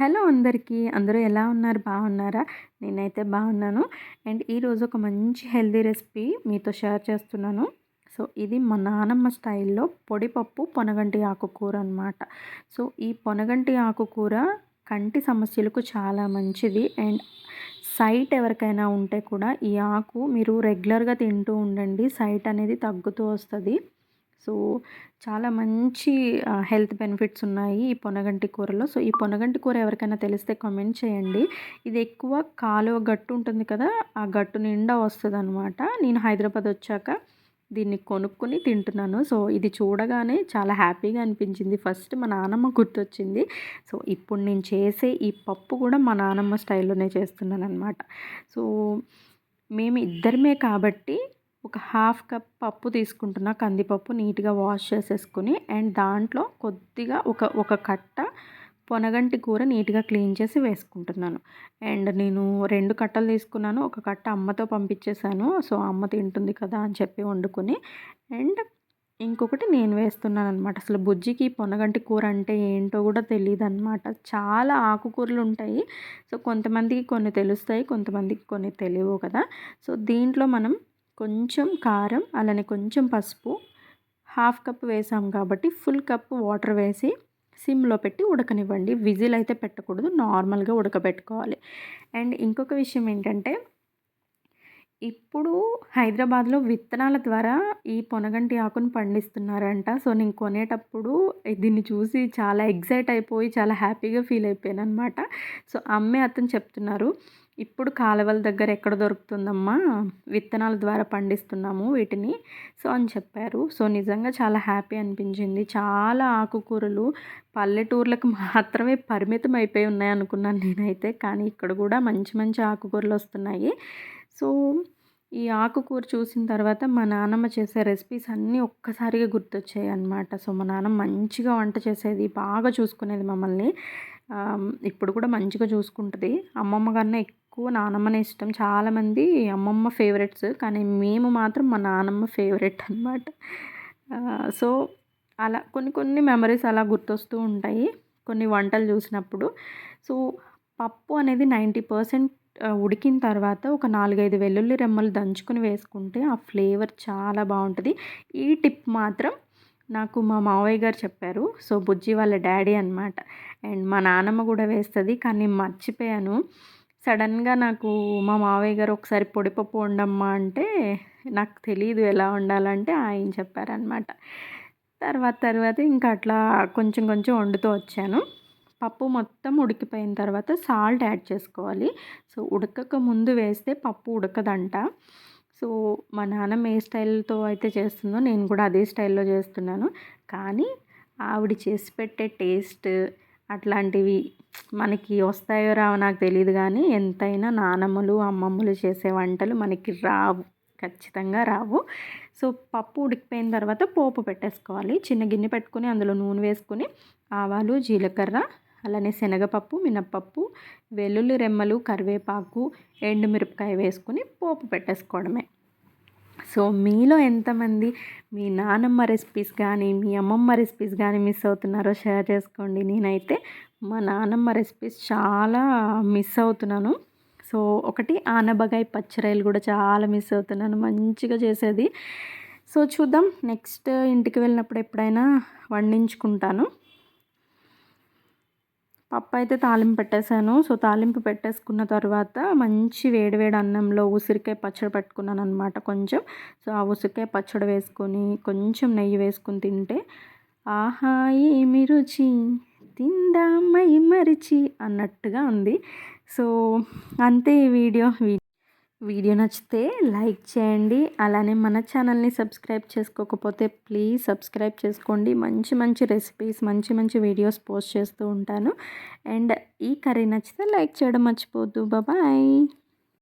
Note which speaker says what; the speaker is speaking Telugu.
Speaker 1: హలో అందరికీ. అందరూ ఎలా ఉన్నారు? బాగున్నారా? నేనైతే బాగున్నాను. అండ్ ఈరోజు ఒక మంచి హెల్దీ రెసిపీ మీతో షేర్ చేస్తున్నాను. సో ఇది మా నానమ్మ స్టైల్లో పొడిపప్పు పొనగంటి ఆకుకూర అనమాట సో ఈ పొనగంటి ఆకుకూర కంటి సమస్యలకు చాలా మంచిది. అండ్ సైట్ ఎవరికైనా ఉంటే కూడా ఈ ఆకు మీరు రెగ్యులర్గా తింటూ ఉండండి. సైట్ అనేది తగ్గుతూ వస్తుంది. సో చాలా మంచి హెల్త్ బెనిఫిట్స్ ఉన్నాయి ఈ పొనగంటి కూరలో. సో ఈ పొనగంటి కూర ఎవరికైనా తెలిస్తే కామెంట్ చేయండి. ఇది ఎక్కువ కాలువ గట్టు ఉంటుంది కదా ఆ గట్టు నిండా వస్తుంది అనమాట నేను హైదరాబాద్ వచ్చాక దీన్ని కొనుక్కొని తింటున్నాను. సో ఇది చూడగానే చాలా హ్యాపీగా అనిపించింది. ఫస్ట్ మా నానమ్మ గుర్తొచ్చింది. సో ఇప్పుడు నేను చేసే ఈ పప్పు కూడా మా నానమ్మ స్టైల్లోనే చేస్తున్నాను అనమాట సో మేము ఇద్దరమే కాబట్టి ఒక హాఫ్ కప్ పప్పు తీసుకుంటున్నా. కందిపప్పు నీట్గా వాష్ చేసేసుకుని అండ్ దాంట్లో కొద్దిగా ఒక ఒక కట్ట పొనగంటి కూర నీట్గా క్లీన్ చేసి వేసుకుంటున్నాను. అండ్ నేను రెండు కట్టలు తీసుకున్నాను. ఒక కట్ట అమ్మతో పంపించేశాను. సో అమ్మ తింటుంది కదా అని చెప్పి వండుకొని అండ్ ఇంకొకటి నేను వేస్తున్నాను అనమాట అసలు బుజ్జికి పొనగంటి కూర అంటే ఏంటో కూడా తెలియదు అనమాట చాలా ఆకుకూరలు ఉంటాయి. సో కొంతమందికి కొన్ని తెలుస్తాయి కొంతమందికి కొన్ని తెలియవు కదా. సో దీంట్లో మనం కొంచెం కారం అలానే కొంచెం పసుపు హాఫ్ కప్ వేసాం కాబట్టి ఫుల్ కప్ వాటర్ వేసి సిమ్లో పెట్టి ఉడకనివ్వండి. విజిల్ అయితే పెట్టకూడదు నార్మల్గా ఉడకబెట్టుకోవాలి. అండ్ ఇంకొక విషయం ఏంటంటే ఇప్పుడు హైదరాబాద్లో విత్తనాల ద్వారా ఈ పొనగంటి ఆకును పండిస్తున్నారంట. సో నేను కొనేటప్పుడు దీన్ని చూసి చాలా ఎగ్జైట్ అయిపోయి చాలా హ్యాపీగా ఫీల్ అయిపోయాను అనమాట సో అమ్మే అతను చెప్తున్నారు ఇప్పుడు కాలువల దగ్గర ఎక్కడ దొరుకుతుందమ్మా? విత్తనాల ద్వారా పండిస్తున్నాము వీటిని. సో అని చెప్పారు. సో నిజంగా చాలా హ్యాపీ అనిపించింది. చాలా ఆకుకూరలు పల్లెటూర్లకు మాత్రమే పరిమితం అయిపోయి ఉన్నాయి అనుకున్నాను నేనైతే. కానీ ఇక్కడ కూడా మంచి మంచి ఆకుకూరలు వస్తున్నాయి. సో ఈ ఆకుకూర చూసిన తర్వాత మా నాన్నమ్మ చేసే రెసిపీస్ అన్నీ ఒక్కసారిగా గుర్తొచ్చాయి అనమాట సో మా నాన్న మంచిగా వంట చేసేది బాగా చూసుకునేది మమ్మల్ని. ఇప్పుడు కూడా మంచిగా చూసుకుంటుంది. అమ్మమ్మ కన్నా ఎక్కువ నానమ్మనే ఇష్టం. చాలామంది అమ్మమ్మ ఫేవరెట్స్ కానీ మేము మాత్రం మా నానమ్మ ఫేవరెట్ అనమాట సో అలా కొన్ని కొన్ని మెమరీస్ అలా గుర్తొస్తూ ఉంటాయి. కొన్ని వంటలు చూసినప్పుడు. సో పప్పు అనేది నైంటీ పర్సెంట్ ఉడికిన తర్వాత ఒక నాలుగైదు వెల్లుల్లి రెమ్మలు దంచుకొని వేసుకుంటే ఆ ఫ్లేవర్ చాలా బాగుంటుంది. ఈ టిప్ మాత్రం నాకు మా మావయ్య గారు చెప్పారు. సో బుజ్జి వాళ్ళ డాడీ అనమాట అండ్ మా నాన్నమ్మ కూడా వేస్తుంది కానీ మర్చిపోయాను. సడన్గా నాకు మా మావయ్య గారు ఒకసారి పొడిపప్పు వండమ్మా అంటే నాకు తెలియదు ఎలా వండాలంటే ఆయన చెప్పారనమాట తర్వాత తర్వాత ఇంకా అట్లా కొంచెం కొంచెం వండుతూ వచ్చాను. పప్పు మొత్తం ఉడికిపోయిన తర్వాత సాల్ట్ యాడ్ చేసుకోవాలి. సో ఉడకక ముందు వేస్తే పప్పు ఉడకదంట. సో మా నాన్నమ్మ ఏ స్టైల్తో అయితే చేస్తుందో నేను కూడా అదే స్టైల్లో చేస్తున్నాను. కానీ ఆవిడ చేసి పెట్టే టేస్ట్ అట్లాంటివి మనకి వస్తాయో రావో నాకు తెలియదు కానీ ఎంతైనా నానమ్మలు అమ్మమ్మలు చేసే వంటలు మనకి రావు ఖచ్చితంగా రావు. సో పప్పు ఉడికిపోయిన తర్వాత పోపు పెట్టేసుకోవాలి. చిన్న గిన్నె పెట్టుకుని అందులో నూనె వేసుకుని ఆవాలు జీలకర్ర అలానే శనగపప్పు మినప్పప్పు వెల్లుల్లి రెమ్మలు కరివేపాకు ఎండుమిరపకాయ వేసుకుని పోపు పెట్టేసుకోవడమే. సో మీలో ఎంతమంది మీ నానమ్మ రెసిపీస్ కానీ మీ అమ్మమ్మ రెసిపీస్ కానీ మిస్ అవుతున్నారో షేర్ చేసుకోండి. నేనైతే మా నానమ్మ రెసిపీస్ చాలా మిస్ అవుతున్నాను. సో ఒకటి ఆనబగాయ పచ్చిరాయలు కూడా చాలా మిస్ అవుతున్నాను. మంచిగా చేసేది. సో చూద్దాం. నెక్స్ట్ ఇంటికి వెళ్ళినప్పుడు ఎప్పుడైనా వండించుకుంటాను. పప్పు అయితే తాలింపు పెట్టేశాను. సో తాలింపు పెట్టేసుకున్న తర్వాత మంచి వేడివేడి అన్నంలో ఉసిరికాయ పచ్చడి పెట్టుకున్నాను అనమాట కొంచెం. సో ఆ ఉసిరికాయ పచ్చడి వేసుకొని కొంచెం నెయ్యి వేసుకొని తింటే ఆహా ఏమి రుచి? తిందామై మరిచి అన్నట్టుగా ఉంది. సో అంతే ఈ వీడియో. వీడియో నచ్చితే లైక్ చేయండి. అలానే మన ఛానల్ని సబ్స్క్రైబ్ చేసుకోకపోతే ప్లీజ్ సబ్స్క్రైబ్ చేసుకోండి. మంచి మంచి రెసిపీస్ మంచి మంచి వీడియోస్ పోస్ట్ చేస్తూ ఉంటాను. అండ్ ఈ కర్రీ నచ్చితే లైక్ చేయడం మర్చిపోద్దు బాయ్